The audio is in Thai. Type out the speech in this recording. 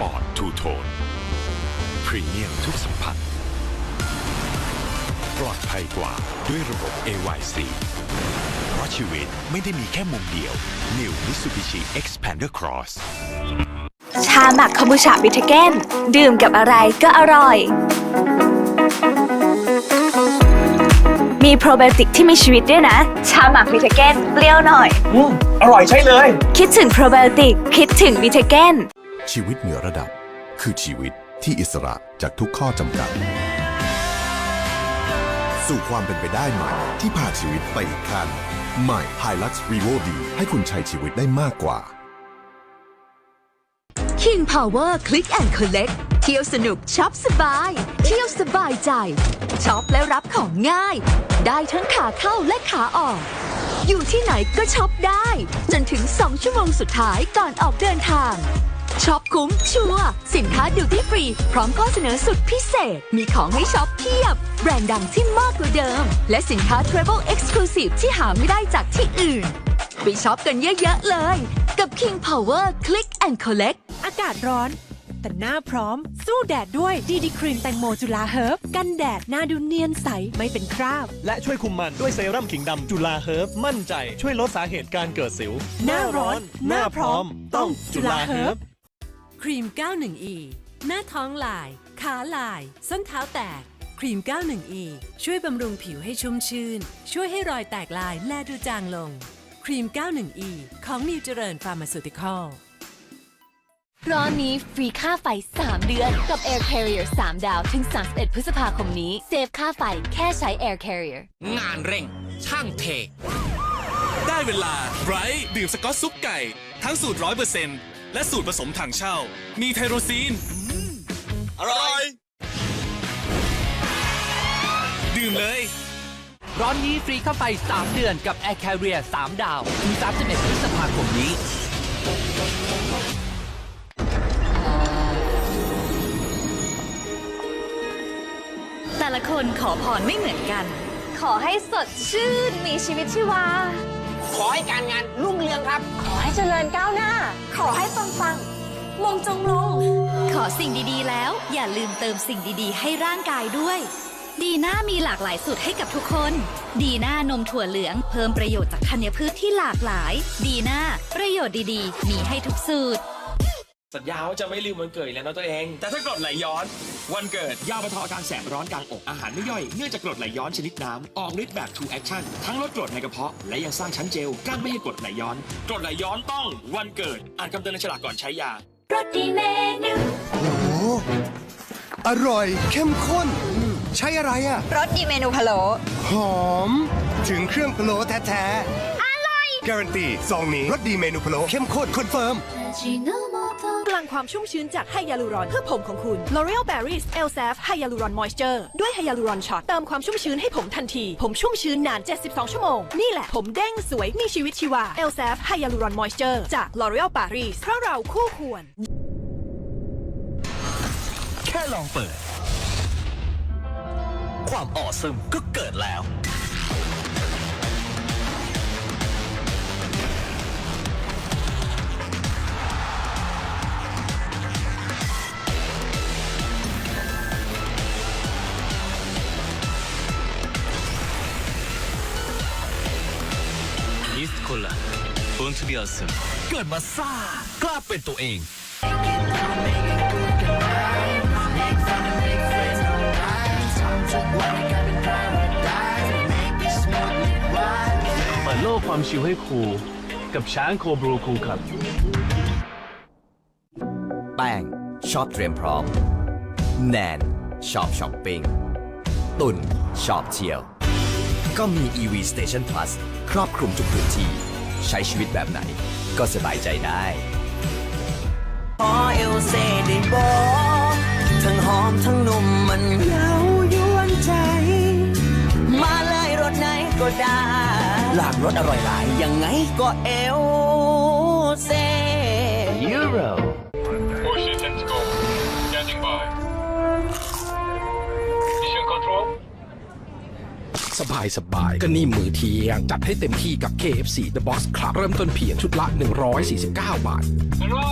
ปอร์ตทูโทนพรีเมียมทุกสัมผัส ปลอดภัยกว่าด้วยระบบ AYC เพราะชีวิตไม่ได้มีแค่มุมเดียว New Mitsubishi Xpander Cross ชาหมักคอมบูชาบิทเกนดื่มกับอะไรก็อร่อย มีโปรไบโอติกที่มีชีวิตด้วยนะ ชาหมักบิทเกนเปรี้ยวหน่อย อืมอร่อยใช่เลย คิดถึงโปรไบโอติก คิดถึงบิทเกน ชีวิตเหนือระดับ คือชีวิตที่อิสระจากทุกข้อจำกัด สู่ความเป็นไปได้ใหม่ที่พาชีวิตไปอีกขั้นใหม่ Hilux Revo D ให้คุณใช้ชีวิตได้มากกว่า King Power Click and Collect เที่ยวสนุกช็อปสบาย เที่ยวสบายใจช็อปและรับของง่าย ได้ทั้งขาเข้าและขาออก อยู่ที่ไหนก็ช็อปได้ จนถึง 2 ชั่วโมงสุดท้ายก่อนออกเดินทาง ช็อปคุ้มชัวร์สินค้าดิวตี้ฟรี พร้อมข้อเสนอสุดพิเศษ มีของให้ช็อปเพียบ แบรนด์ดังที่มากกว่าเดิม และสินค้า Travel Exclusive ที่หาไม่ได้จากที่อื่น ไปช็อปกันเยอะๆเลย กับ King Power Click and Collect อากาศร้อน แต่หน้าพร้อม สู้แดดด้วยดีดีครีมแตงโมจุฬาเฮิร์บกันแดดหน้าดูเนียนใสไม่เป็นคราบ และช่วยคุมมันด้วยเซรั่มขิงดำจุฬาเฮิร์บมั่นใจ ช่วยลดสาเหตุการเกิดสิวหน้าร้อนหน้าพร้อมต้องจุฬาเฮิร์บ ครีม 91E หน้าท้องลาย ขาลาย ส้นเท้าแตก ครีม 91E ช่วยบำรุงผิวให้ชุ่มชื่น ช่วยให้รอยแตกลายแลดูจางลง ครีม 91E ของนิวเจริญฟาร์มาซูติคอลร้อนนี้ฟรีค่าไฟ 3 เดือน กับ Air Carrier 3 ดาว ถึง 31 พฤษภาคมนี้ เซฟค่าไฟแค่ใช้ Air Carrier งานเร่ง ช่างเท ได้เวลาไบรท์ดื่มสกอตซุปไก่ ทั้งสูตรร้อยเปอร์เซ็นต์ และสูตรผสมถังเช่า มีไทโรซีน อร่อย ดื่มเลย ร้อนนี้ฟรีเข้าไป 3 เดือนกับ Air Carrier 3 ดาว ถึง 31พฤษภาคมนี้ แต่ละคนขอพรไม่เหมือนกัน ขอให้สดชื่นมีชีวิตชีวา ขอให้การงานรุ่งเรืองครับ ขอให้เจริญก้าวหน้า ขอให้ปังปังๆมงจงลง ขอสิ่งดีๆแล้ว อย่าลืมเติมสิ่งดีๆ ให้ร่างกายด้วย ดีน่ามีหลากหลายสูตรให้กับทุกคน ดีน่านมถั่วเหลืองเพิ่มประโยชน์จากธัญพืชที่หลากหลาย ดีน่าประโยชน์ดีๆ มีให้ทุกสูตร สัญญาว่าจะไม่ลืมวันเกิดอีกแล้วนะตัวเอง แต่ถ้ากรดไหลย้อน วันเกิดยาบรรเทาอาการแสบร้อนกลางอกอาหารไม่ย่อยเนื่องจากกรดไหลย้อนชนิดน้ำออกฤทธิ์แบบ2 action ทั้งลดกรดในกระเพาะและยังสร้างชั้นเจลกั้นไม่ให้กรดไหลย้อน กรดไหลย้อนต้องวันเกิด อ่านคำเตือนในฉลากก่อนใช้ยารสดีเมนูอร่อยเข้มข้น ใช่อะไรอะรสดีเมนูพะโล้หอม ถึงเครื่องพะโล้แท้ๆ อร่อย การันตีซองนี้รสดีเมนูพะโล้เข้มข้นคอนเฟิร์มพ ลังความชุ่มชื้นจากไฮยาลูรอนเพื่อผมของคุณ L'Oreal Paris Elsaf Hyaluron Moisture ด้วยไฮยาลูรอนช็อตเติมความชุ่มชื้นให้ผมทันที ผมชุ่มชื้นนาน 72 ชั่วโมง นี่แหละผมเด้งสวยมีชีวิตชีวา Elsaf Hyaluron Moisture จาก L'Oreal Paris เพราะเราคู่ควร แค่ลองเปิด ความอ่อซึมก็เกิดแล้ว มิสคนละ Born to be awesome เกิดมาซ่ากล้าเป็นตัวเองเปิดโลกความชิลให้ครูกับช้างโคบรูคูครับ แป้งชอบเตรียมพร้อม แนนชอบช้อปปิ้งตุนชอบเที่ยว ก็มี EV Station Plus ครอบคลุมทุกพื้นที่ ใช้ชีวิตแบบไหน ก็สบายใจได้พอเอลเซได้บอกทั้งหอมทั้งนุ่มมันเย้ายวนใจ มาเลยรถไหนก็ได้ หลากรสอร่อยหลายยังไงก็เอลเซ สบายสบายก็นี่มือเที่ยง จัดให้เต็มที่กับ KFC The Boss Club เริ่มต้นเพียงชุดละ 149 บาท Hello